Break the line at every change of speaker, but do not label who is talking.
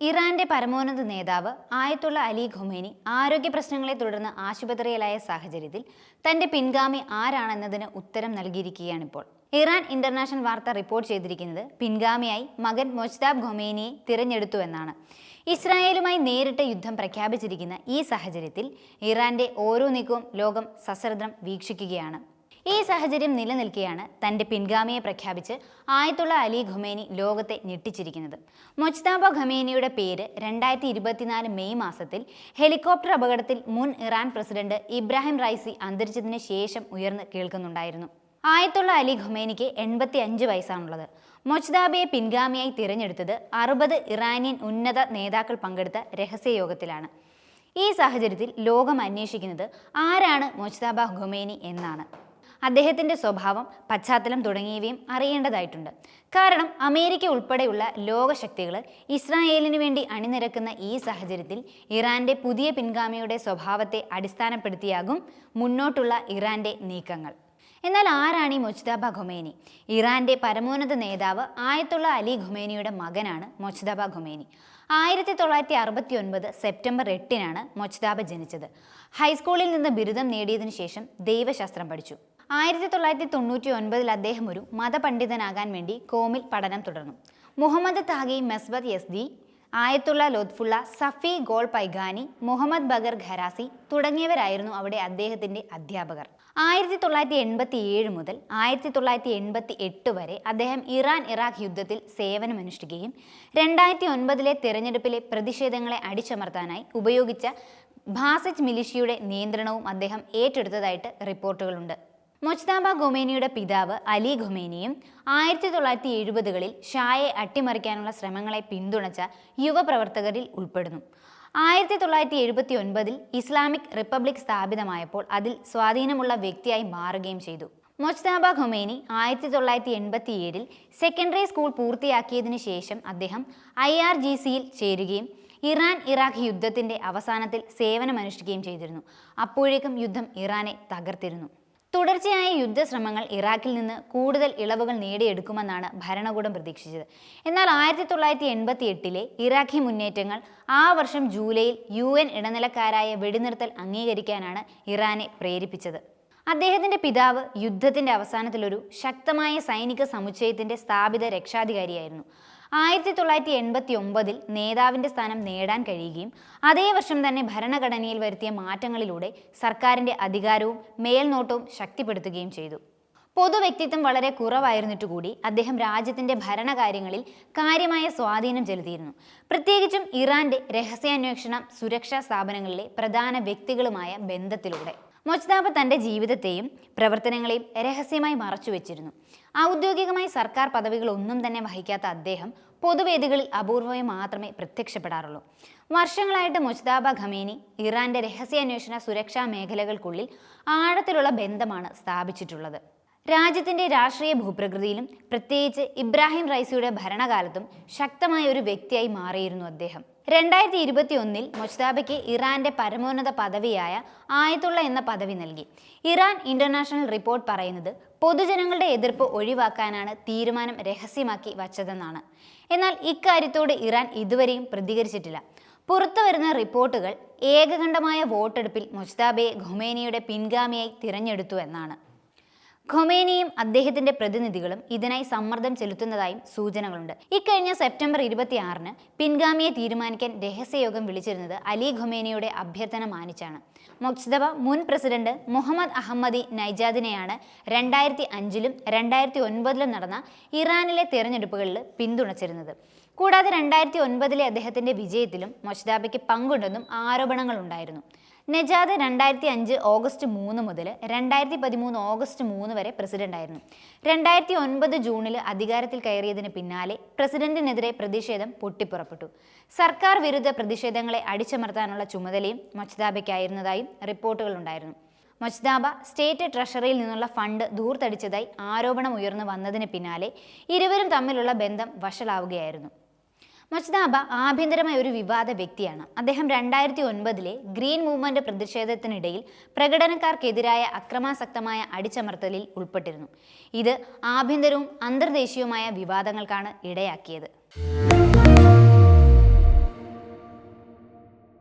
ഇറാന്റെ പരമോന്നത നേതാവ് ആയത്തുള്ള അലി ഖുമേനി ആരോഗ്യ പ്രശ്നങ്ങളെ തുടർന്ന് ആശുപത്രിയിലായ സാഹചര്യത്തിൽ തന്റെ പിൻഗാമി ആരാണെന്നതിന് ഉത്തരം നൽകിയിരിക്കുകയാണിപ്പോൾ. ഇറാൻ ഇന്റർനാഷണൽ വാർത്ത റിപ്പോർട്ട് ചെയ്തിരിക്കുന്നത് പിൻഗാമിയായി മകൻ മൊജ്താബ് ഖൊമേനിയെ തിരഞ്ഞെടുത്തുവെന്നാണ് ഇസ്രായേലുമായി നേരിട്ട് യുദ്ധം പ്രഖ്യാപിച്ചിരിക്കുന്ന ഈ സാഹചര്യത്തിൽ ഇറാന്റെ ഓരോ നീക്കവും ലോകം സശ്രദ്ധം വീക്ഷിക്കുകയാണ്. ഈ സാഹചര്യം നിലനിൽക്കെയാണ് തന്റെ പിൻഗാമിയെ പ്രഖ്യാപിച്ച് ആയത്തുള്ള അലി ഖുമേനി ലോകത്തെ ഞെട്ടിച്ചിരിക്കുന്നത്. മൊജ്താബ ഖമേനിയുടെ പേര് രണ്ടായിരത്തി ഇരുപത്തിനാല് മെയ് മാസത്തിൽ ഹെലികോപ്റ്റർ അപകടത്തിൽ മുൻ ഇറാൻ പ്രസിഡന്റ് ഇബ്രാഹിം റൈസി അന്തരിച്ചതിന് ശേഷം ഉയർന്ന് കേൾക്കുന്നുണ്ടായിരുന്നു. ആയത്തുള്ള അലി ഖുമേനിക്ക് എൺപത്തി അഞ്ച് വയസ്സാണുള്ളത്. മൊജ്താബയെ പിൻഗാമിയായി തിരഞ്ഞെടുത്തത് അറുപത് ഇറാനിയൻ ഉന്നത നേതാക്കൾ പങ്കെടുത്ത രഹസ്യയോഗത്തിലാണ്. ഈ സാഹചര്യത്തിൽ ലോകം അന്വേഷിക്കുന്നത് ആരാണ് മൊജ്താബ ഖുമേനി എന്നാണ്. അദ്ദേഹത്തിന്റെ സ്വഭാവം പശ്ചാത്തലം തുടങ്ങിയവയും അറിയേണ്ടതായിട്ടുണ്ട്. കാരണം അമേരിക്ക ഉൾപ്പെടെയുള്ള ലോകശക്തികൾ ഇസ്രായേലിനു വേണ്ടി അണിനിരക്കുന്ന ഈ സാഹചര്യത്തിൽ ഇറാന്റെ പുതിയ പിൻഗാമിയുടെ സ്വഭാവത്തെ അടിസ്ഥാനപ്പെടുത്തിയാകും മുന്നോട്ടുള്ള ഇറാന്റെ നീക്കങ്ങൾ. എന്നാൽ ആരാണ് ഈ മൊജ്താബ ഖുമേനി? ഇറാന്റെ പരമോന്നത നേതാവ് ആയത്തുള്ള അലി ഖുമേനിയുടെ മകനാണ് മൊജ്താബ ഖുമേനി. ആയിരത്തി തൊള്ളായിരത്തി അറുപത്തി ഒൻപത് സെപ്റ്റംബർ എട്ടിനാണ് മൊജ്താബ ജനിച്ചത്. ഹൈസ്കൂളിൽ നിന്ന് ബിരുദം നേടിയതിനു ശേഷം ദൈവശാസ്ത്രം പഠിച്ചു. ആയിരത്തി തൊള്ളായിരത്തി തൊണ്ണൂറ്റി ഒൻപതിൽ അദ്ദേഹം ഒരു മതപണ്ഡിതനാകാൻ വേണ്ടി കോമിൽ പഠനം തുടർന്നു. Muhammad Taqi Mesbah Yazdi Ayatollah Lotfollah Safi Golpaygani Muhammad Baqer Kharrazi തുടങ്ങിയവരായിരുന്നു അവിടെ അദ്ദേഹത്തിന്റെ അധ്യാപകർ. ആയിരത്തി തൊള്ളായിരത്തി എൺപത്തി ഏഴ് മുതൽ ആയിരത്തി തൊള്ളായിരത്തി എൺപത്തി എട്ട് വരെ അദ്ദേഹം ഇറാൻ ഇറാഖ് യുദ്ധത്തിൽ സേവനമനുഷ്ഠിക്കുകയും രണ്ടായിരത്തി ഒൻപതിലെ തിരഞ്ഞെടുപ്പിലെ പ്രതിഷേധങ്ങളെ അടിച്ചമർത്താനായി ഉപയോഗിച്ച ഭാസജ് മിലിഷ്യയുടെ നിയന്ത്രണവും അദ്ദേഹം ഏറ്റെടുത്തതായിട്ട് റിപ്പോർട്ടുകളുണ്ട്. മൊജ്താബ ഖുമേനിയുടെ പിതാവ് അലി ഖുമേനിയും ആയിരത്തി തൊള്ളായിരത്തി എഴുപതുകളിൽ ഷായെ അട്ടിമറിക്കാനുള്ള ശ്രമങ്ങളെ പിന്തുണച്ച യുവപ്രവർത്തകരിൽ ഉൾപ്പെടുന്നു. ആയിരത്തി തൊള്ളായിരത്തി എഴുപത്തി ഒൻപതിൽ ഇസ്ലാമിക് റിപ്പബ്ലിക് സ്ഥാപിതമായപ്പോൾ അതിൽ സ്വാധീനമുള്ള വ്യക്തിയായി മാറുകയും ചെയ്തു. മൊജ്താബ ഖൊമേനി ആയിരത്തി തൊള്ളായിരത്തി എൺപത്തി ഏഴിൽ സെക്കൻഡറി സ്കൂൾ പൂർത്തിയാക്കിയതിനു ശേഷം അദ്ദേഹം ഐ ആർ ജി സിയിൽ ചേരുകയും ഇറാൻ ഇറാഖ് യുദ്ധത്തിന്റെ അവസാനത്തിൽ സേവനമനുഷ്ഠിക്കുകയും ചെയ്തിരുന്നു. അപ്പോഴേക്കും യുദ്ധം ഇറാനെ തകർത്തിരുന്നു. തുടർച്ചയായ യുദ്ധശ്രമങ്ങൾ ഇറാഖിൽ നിന്ന് കൂടുതൽ ഇളവുകൾ നേടിയെടുക്കുമെന്നാണ് ഭരണകൂടം പ്രതീക്ഷിച്ചത്. എന്നാൽ ആയിരത്തി തൊള്ളായിരത്തി എൺപത്തി എട്ടിലെ ഇറാഖി മുന്നേറ്റങ്ങൾ ആ വർഷം ജൂലൈയിൽ യു എൻ ഇടനിലക്കാരായ വെടിനിർത്തൽ അംഗീകരിക്കാനാണ് ഇറാനെ പ്രേരിപ്പിച്ചത്. അദ്ദേഹത്തിന്റെ പിതാവ് യുദ്ധത്തിന്റെ അവസാനത്തിലൊരു ശക്തമായ സൈനിക സമുച്ചയത്തിന്റെ സ്ഥാപിത രക്ഷാധികാരിയായിരുന്നു. ആയിരത്തി തൊള്ളായിരത്തി എൺപത്തി ഒമ്പതിൽ നേതാവിന്റെ സ്ഥാനം നേടാൻ കഴിയുകയും അതേ വർഷം തന്നെ ഭരണഘടനയിൽ വരുത്തിയ മാറ്റങ്ങളിലൂടെ സർക്കാരിന്റെ അധികാരവും മേൽനോട്ടവും ശക്തിപ്പെടുത്തുകയും ചെയ്തു. പൊതുവ്യക്തിത്വം വളരെ കുറവായിരുന്നിട്ട് കൂടി അദ്ദേഹം രാജ്യത്തിന്റെ ഭരണകാര്യങ്ങളിൽ കാര്യമായ സ്വാധീനം ചെലുത്തിയിരുന്നു. പ്രത്യേകിച്ചും ഇറാന്റെ രഹസ്യാന്വേഷണ സുരക്ഷാ സ്ഥാപനങ്ങളിലെ പ്രധാന വ്യക്തികളുമായ ബന്ധത്തിലൂടെ. മൊജ്താബ തന്റെ ജീവിതത്തെയും പ്രവർത്തനങ്ങളെയും രഹസ്യമായി മറച്ചു മറച്ചുവെച്ചിരുന്നു ഔദ്യോഗികമായി സർക്കാർ പദവികൾ ഒന്നും തന്നെ വഹിക്കാത്ത അദ്ദേഹം പൊതുവേദികളിൽ അപൂർവമായി മാത്രമേ പ്രത്യക്ഷപ്പെടാറുള്ളൂ. വർഷങ്ങളായിട്ട് മുജ്താബ ഖമേനി ഇറാന്റെ രഹസ്യാന്വേഷണ സുരക്ഷാ മേഖലകൾക്കുള്ളിൽ ആഴത്തിലുള്ള ബന്ധമാണ് സ്ഥാപിച്ചിട്ടുള്ളത്. രാജ്യത്തിന്റെ രാഷ്ട്രീയ ഭൂപ്രകൃതിയിലും പ്രത്യേകിച്ച് ഇബ്രാഹിം റൈസിയുടെ ഭരണകാലത്തും ശക്തമായ ഒരു വ്യക്തിയായി മാറിയിരുന്നു അദ്ദേഹം. രണ്ടായിരത്തി ഇരുപത്തി ഒന്നിൽ മൊസ്താബയ്ക്ക് ഇറാന്റെ പരമോന്നത പദവിയായ ആയത്തുള്ള എന്ന പദവി നൽകി. ഇറാൻ ഇന്റർനാഷണൽ റിപ്പോർട്ട് പറയുന്നത് പൊതുജനങ്ങളുടെ എതിർപ്പ് ഒഴിവാക്കാനാണ് തീരുമാനം രഹസ്യമാക്കി വച്ചതെന്നാണ്. എന്നാൽ ഇക്കാര്യത്തോട് ഇറാൻ ഇതുവരെയും പ്രതികരിച്ചിട്ടില്ല. പുറത്തു വരുന്ന റിപ്പോർട്ടുകൾ ഏകകണ്ഠമായ വോട്ടെടുപ്പിൽ മൊസ്താബയെ ഖുമേനിയുടെ പിൻഗാമിയായി തിരഞ്ഞെടുത്തു എന്നാണ്. ഖൊമേനിയും അദ്ദേഹത്തിന്റെ പ്രതിനിധികളും ഇതിനായി സമ്മർദ്ദം ചെലുത്തുന്നതായും സൂചനകളുണ്ട്. ഇക്കഴിഞ്ഞ സെപ്റ്റംബർ ഇരുപത്തിയാറിന് പിൻഗാമിയെ തീരുമാനിക്കാൻ രഹസ്യയോഗം വിളിച്ചിരുന്നത് അലി ഖൊമേനിയുടെ അഭ്യർത്ഥന മാനിച്ചാണ്. മൊക്സ്ദബ മുൻ പ്രസിഡന്റ് മുഹമ്മദ് അഹമ്മദി നൈജാദിനെയാണ് രണ്ടായിരത്തി അഞ്ചിലും രണ്ടായിരത്തി ഒൻപതിലും നടന്ന ഇറാനിലെ തിരഞ്ഞെടുപ്പുകളിൽ പിന്തുണച്ചിരുന്നത്. കൂടാതെ രണ്ടായിരത്തി ഒൻപതിലെ അദ്ദേഹത്തിന്റെ വിജയത്തിലും മൊഷ്ദാബയ്ക്ക് പങ്കുണ്ടെന്നും ആരോപണങ്ങളുണ്ടായിരുന്നു. നജാദ് രണ്ടായിരത്തി അഞ്ച് ഓഗസ്റ്റ് മൂന്ന് മുതൽ രണ്ടായിരത്തി പതിമൂന്ന് ഓഗസ്റ്റ് മൂന്ന് വരെ പ്രസിഡന്റായിരുന്നു രണ്ടായിരത്തി ഒൻപത് ജൂണിൽ അധികാരത്തിൽ കയറിയതിന് പിന്നാലെ പ്രസിഡന്റിനെതിരെ പ്രതിഷേധം പൊട്ടിപ്പുറപ്പെട്ടു. സർക്കാർ വിരുദ്ധ പ്രതിഷേധങ്ങളെ അടിച്ചമർത്താനുള്ള ചുമതലയും മൊച്ദാബയ്ക്കായിരുന്നതായും റിപ്പോർട്ടുകളുണ്ടായിരുന്നു മൊച്ദാബ സ്റ്റേറ്റ് ട്രഷറിയിൽ നിന്നുള്ള ഫണ്ട് ധൂർത്തടിച്ചതായി ആരോപണം ഉയർന്നു വന്നതിന് പിന്നാലെ ഇരുവരും തമ്മിലുള്ള ബന്ധം വഷളാവുകയായിരുന്നു. മജ്ദാബ ആഭ്യന്തരമായ ഒരു വിവാദ വ്യക്തിയാണ്. അദ്ദേഹം രണ്ടായിരത്തി ഒൻപതിലെ ഗ്രീൻ മൂവ്മെന്റ് പ്രതിഷേധത്തിനിടയിൽ പ്രകടനക്കാർക്കെതിരായ അക്രമാസക്തമായ അടിച്ചമർത്തലിൽ ഉൾപ്പെട്ടിരുന്നു. ഇത് ആഭ്യന്തരവും അന്തർദേശീയവുമായ വിവാദങ്ങൾക്കാണ് ഇടയാക്കിയത്.